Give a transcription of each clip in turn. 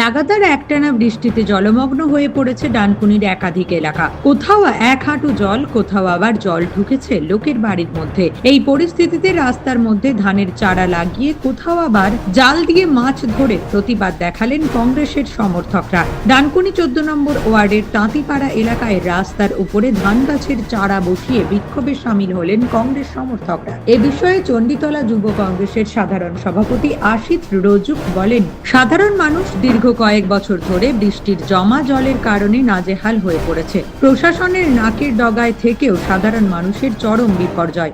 লাগাতার একটানা বৃষ্টিতে জলমগ্ন হয়ে পড়েছে ডানকুনির একাধিক এলাকা। কোথাও এক হাঁটু জল, কোথাও আবার জল ঢুকেছে লোকের বাড়ির মধ্যে। এই পরিস্থিতিতে রাস্তার মধ্যে ধানের চারা লাগিয়ে কোথাও আবার জাল দিয়ে মাছ ধরে প্রতিবাদ দেখালেন কংগ্রেসের সমর্থকরা। ডানকুনি চোদ্দ নম্বর ওয়ার্ডের তাঁতিপাড়া এলাকায় রাস্তার উপরে ধান গাছের চারা বসিয়ে বিক্ষোভে সামিল হলেন কংগ্রেস সমর্থকরা। এ বিষয়ে চণ্ডীতলা যুব কংগ্রেসের সাধারণ সভাপতি আশিত রোজুক বলেন, সাধারণ মানুষ দীর্ঘ কয়েক বছর ধরে বৃষ্টির জমা জলের কারণে নাজেহাল হয়ে পড়েছে। প্রশাসনের নাকের ডগায় থেকেও সাধারণ মানুষের চরম বিপর্যয়।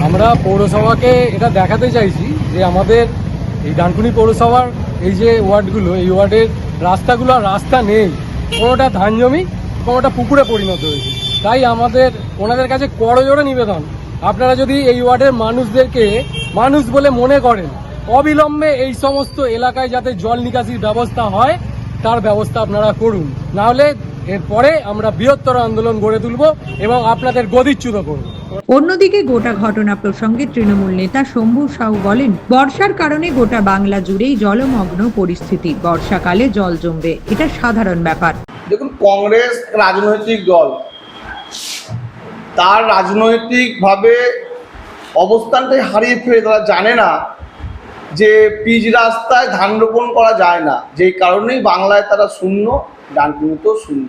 আমরা পৌরসভাকে এটা দেখাতে চাইছি যে আমাদের এই ডানকুনি পৌরসভার এই যে ওয়ার্ডগুলো, এই ওয়ার্ডের রাস্তাগুলো রাস্তা নেই। কোনোটা ধান জমি, কোনোটা পুকুরে পরিণত হয়েছে। তাই আমাদের, ওনাদের কাছে করজোড়ে নিবেদন। আপনারা যদি এই ওয়ার্ডের মানুষদেরকে মানুষ বলে মনে করেন অবিলম্বে এই সমস্ত এলাকায় যাতে জল নিকাশির ব্যবস্থা হয় তার ব্যবস্থা আপনারা করুন। নাহলে এরপরে আমরা বৃহত্তর আন্দোলন গড়ে তুলব এবং আপনাদের গদিচ্যুত করব। অন্যদিকে গোটা ঘটনা প্রসঙ্গে তৃণমূল নেতা শম্ভু সাহু বলেন বর্ষার কারণে গোটা বাংলা জুড়েই জলমগ্ন পরিস্থিতি। বর্ষাকালে জল জমবে এটা সাধারণ ব্যাপার। দেখুন কংগ্রেস রাজনৈতিক দল। তার রাজনৈতিকভাবে অবস্থানটাই হারিয়ে ফেলে তারা জানে না যে পিচ রাস্তায় ধান রোপণ করা যায় না। যেই কারণেই বাংলায় তারা শূন্য, ডানকুনিতেও শূন্য।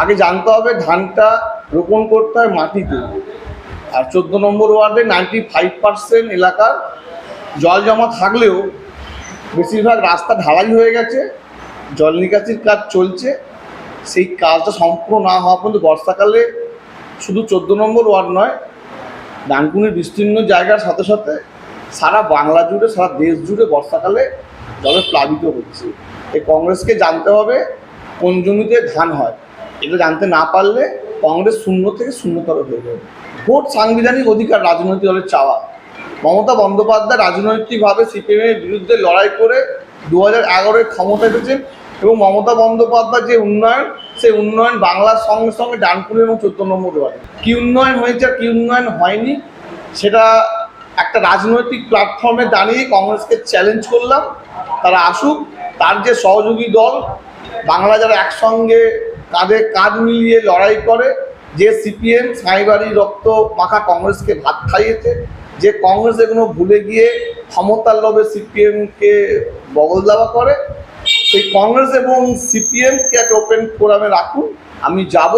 আগে জানতে হবে ধানটা রোপণ করতে হয় মাটিতে। আর চোদ্দ নম্বর ওয়ার্ডে নাইনটি ফাইভ পার্সেন্ট এলাকার জল জমা থাকলেও বেশিরভাগ রাস্তা ঢালাই হয়ে গেছে, জল নিকাশির কাজ চলছে। সেই কাজটা সম্পূর্ণ না হওয়া পর্যন্ত বর্ষাকালে শুধু চোদ্দ নম্বর ওয়ার্ড নয়, ডানকুনির বিস্তীর্ণ জায়গার সাথে সাথে সারা বাংলা জুড়ে, সারা দেশ জুড়ে বর্ষাকালে জলে প্লাবিত হচ্ছে। এই কংগ্রেসকে জানতে হবে কোন জমিতে ধান হয়। এটা জানতে না পারলে কংগ্রেস শূন্য থেকে শূন্যতর হয়ে যাবে। ভোট সাংবিধানিক অধিকার রাজনৈতিক দলের চাওয়া। মমতা বন্দ্যোপাধ্যায় রাজনৈতিকভাবে সিপিএমের বিরুদ্ধে লড়াই করে দু হাজার এগারোয় ক্ষমতা এসেছেন এবং মমতা বন্দ্যোপাধ্যায় যে উন্নয়ন, সেই উন্নয়ন বাংলার সঙ্গে সঙ্গে ডানকুনি এবং চোদ্দ নম্বর ওয়ার্ডে। কী উন্নয়ন হয়েছে আর কী উন্নয়ন হয়নি, সেটা একটা রাজনৈতিক প্ল্যাটফর্মে দাঁড়িয়ে কংগ্রেসকে চ্যালেঞ্জ করলাম। তারা আসুক, তার যে সহযোগী দল, বাংলা যারা একসঙ্গে কাঁধে কাঁধ মিলিয়ে লড়াই করে, যে সিপিএম সাঁইবাড়ি, রক্ত মাখা কংগ্রেসকে ভাত খাইয়েছে, যে কংগ্রেস এগুলো ভুলে গিয়ে ক্ষমতার লোভে সিপিএমকে বগল দেওয়া করে, সেই কংগ্রেস এবং সিপিএমকে একটা ওপেন ফোরামে রাখুন। আমি যাব,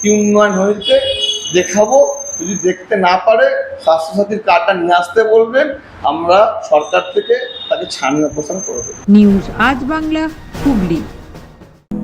কি উন্নয়ন হয়েছে, দেখাবো। যদি দেখতে না পারে, স্বাস্থ্যসাথীর কার্ডটা নিয়ে আসতে বলবেন, আমরা সরকার থেকে তাকে ছানি অপসারণ করে দেবো। নিউজ আজ বাংলা, হুগলি।